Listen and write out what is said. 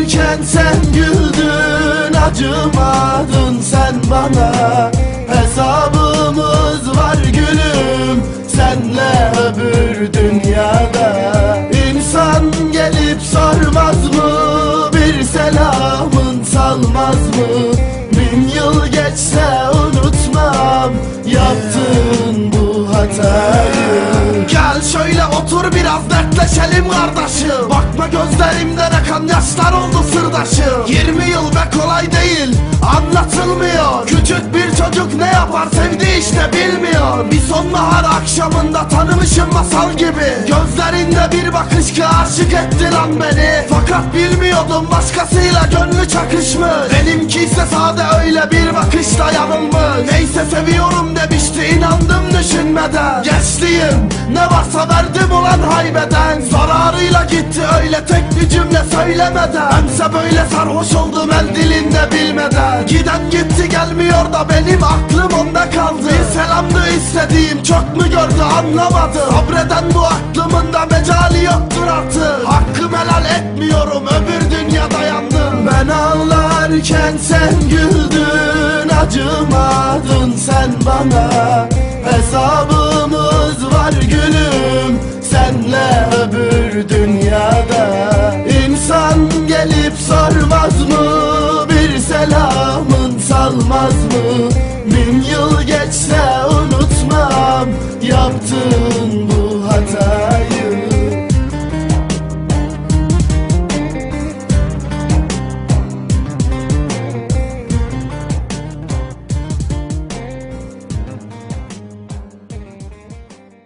ağlarken sen güldün Acımadın sen bana. Hesabımız var gülüm Senle öbür dünyada. İnsan gelip sormaz mı Bir selamın salmaz mı? Bin yıl geçse unutmam Yaptığın bu otur biraz dertleşelim kardeşim. Bakma gözlerimden akan yaşlar oldu sırdaşım. 20 yıl be kolay değil anlatılmıyor. Küçük bir çocuk ne yapar sevdi işte bilmiyor. Bir sonbahar akşamında tanımışım masal gibi. Gözlerinde bir bakış aşık etti lan beni. Fakat bilmiyordum başkasıyla gönlü çakışmış. Benimki ise sade öyle bir bakışla yanılmış Neyse seviyorum demişti inandım düşünmeden. Gençliğim ne varsa verdim ulan haybeden. Zararıyla gitti öyle tek bir cümle söylemeden. Bense böyle sarhoş oldum el dilinde bilmeden. Giden gitti gelmiyor da benim aklım onda kaldı. Bir selamdı istediğim çok mu gördü anlamadı Sabreden bu aklımın da mecali yoktur artık. Hakkım helal etmiyorum öbür dünyada yandım. Ben ağlarken sen güldün acımadın sen bana sormaz mı? Bir selamın salmaz mı? Bin yıl geçse unutmam yaptığın bu hatayı